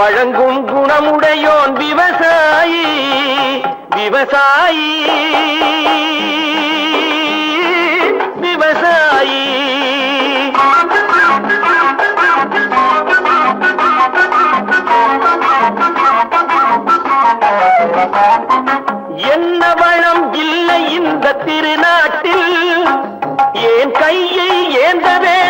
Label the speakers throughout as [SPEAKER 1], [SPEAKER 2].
[SPEAKER 1] வழங்கும் குணமுடையோன் விவசாயி விவசாயி. விவசாயி. என்ன வளம் இல்லை இந்த திருநாட்டில்? ஏன் கையை ஏந்தவே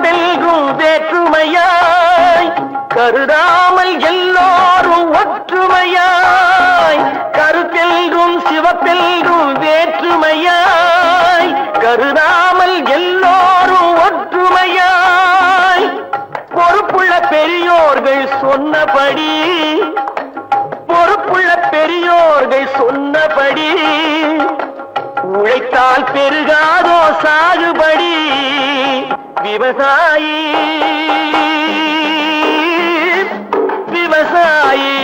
[SPEAKER 1] கருத்தெல்கும் வேற்றுமையாய் கருதாமல் எல்லோரும் ஒற்றுமையாய் கருத்தெல்கும் சிவத்தெல்கும் வேற்றுமையாய் கருதாமல் எல்லோரும் ஒற்றுமையாய். பொறுப்புள்ள பெரியோர்கள் சொன்னபடி பொறுப்புள்ள பெரியோர்கள் சொன்னபடி உழைத்தால் பெருகாதோ சாகுபடி விவசாயி. விவசாயி.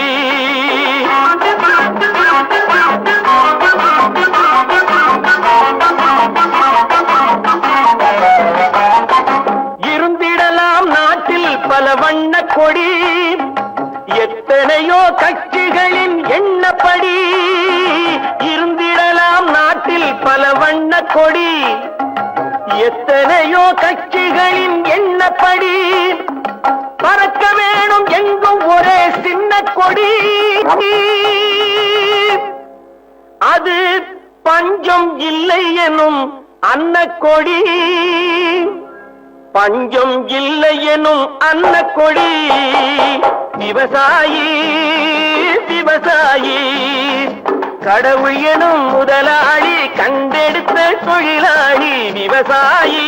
[SPEAKER 1] இருந்திடலாம் நாட்டில் பல வண்ண கொடி. எத்தனையோ கட்சிகளின் எண்ணப்படி கொடி. எத்தனையோ கட்சிகளின் எண்ணப்படி பறக்க வேணும் எங்கும் ஒரே சின்ன கொடி. அது பஞ்சம் இல்லை எனும் அன்ன கொடி பஞ்சம் இல்லை எனும் அன்ன கொடி விவசாயி விவசாயி. கடவுள் எனும் முதலாளி கண்டெடுத்த தொழிலாளி விவசாயி.